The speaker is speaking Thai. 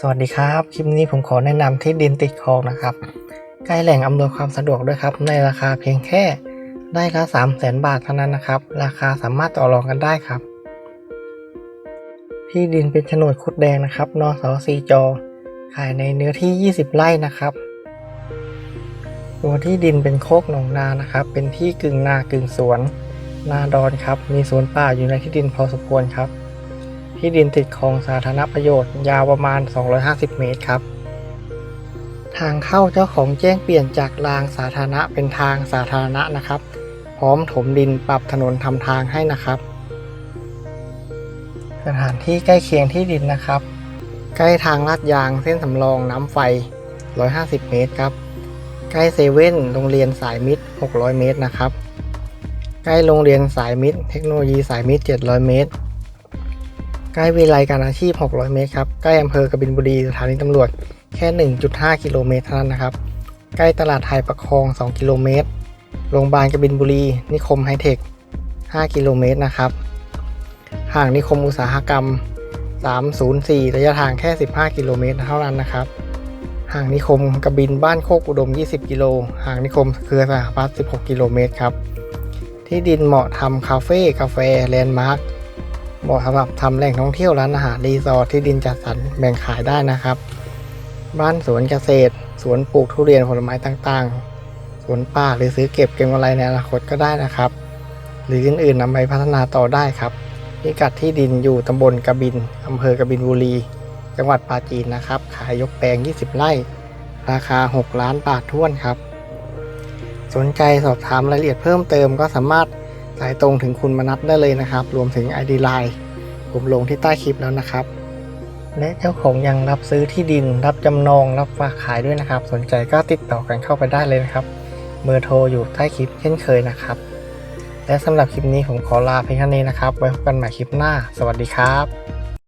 สวัสดีครับ คลิปนี้ผมขอแนะนำที่ดินติดคลองนะครับ ใกล้แหล่งอำนวยความสะดวกด้วยครับ ในราคาเพียงแค่ได้ละ3 0 0แสนบาทเท่านั้นนะครับ ราคาสามารถต่อรองกันได้ครับ ที่ดินเป็นโฉนดคุดแดงนะครับนสสีจอ ขายในเนื้อที่ 20 ไร่นะครับ ตัวที่ดินเป็นโคกหนองนานะครับ เป็นที่กึ่งนากึ่งสวน นาดอนครับ มีสวนป่าอยู่ในที่ดินพอสมควรครับ ที่ดินติดคลองสาธารณประโยชน์ยาวประมาณ 250 เมตรครับ ทางเข้าเจ้าของแจ้งเปลี่ยนจากรางสาธารณะเป็นทางสาธารณะนะครับ พร้อมถมดินปรับถนนทำทางให้นะครับ สถานที่ใกล้เคียงที่ดินนะครับ ใกล้ทางลาดยางเส้นสำรองน้ำไฟ 150 เมตรครับ ใกล้เซเว่นโรงเรียนสายมิตร 600 เมตรนะครับ ใกล้โรงเรียนสายมิตร เทคโนโลยีสายมิตร 700 เมตร ใกล้วิไลการอาชีพ 600 เมตรครับ ใกล้อำเภอกบินบุรีสถานีตำรวจแค่ 1.5 กิโลเมตรเท่านั้นนะครับ ใกล้ตลาดไทยประคอง 2 กิโลเมตร โรงพยาบาลกบินบุรี นิคมไฮเทค 5 กิโลเมตรนะครับ ห่างนิคมอุตสาหกรรม 304 ระยะทางแค่ 15 กิโลเมตรเท่านั้นนะครับ ห่างนิคมกบินบ้านโคกอุดม 20 กิโล ห่างนิคมเครือสหพัฒน์16 กิโลเมตรครับ ที่ดินเหมาะทำคาเฟ่กาแฟแลนด์มาร์ค เหมาะสำหรับทำแหล่งท่องเที่ยวร้านอาหารรีสอร์ทที่ดินจัดสรรแบ่งขายได้นะครับ บ้านสวนเกษตร สวนปลูกทุเรียนผลไม้ต่างๆ สวนป่าหรือซื้อเก็บเก็งกำไรในอนาคตก็ได้นะครับ หรืออื่นๆนำไปพัฒนาต่อได้ครับพิกัดที่ดินอยู่ตำบลกบินอำเภอกบินบุรี จังหวัดปราจีนนะครับ ขายยกแปลง 20 ไร่ ราคา 6 ล้านบาทท้วนครับ สนใจสอบถามรายละเอียดเพิ่มเติมก็สามารถ สายตรงถึงคุณมนัทได้เลยนะครับ รวมถึง ID Line ผมลงที่ใต้คลิปแล้วนะครับ และเจ้าของยังรับซื้อที่ดิน รับจำนองรับฝากขายด้วยนะครับ สนใจก็ติดต่อกันเข้าไปได้เลยนะครับเบอร์โทรอยู่ใต้คลิปเช่นเคยนะครับ และสำหรับคลิปนี้ผมขอลาเพียงเท่านี้นะครับ ไว้พบกันใหม่คลิปหน้า สวัสดีครับ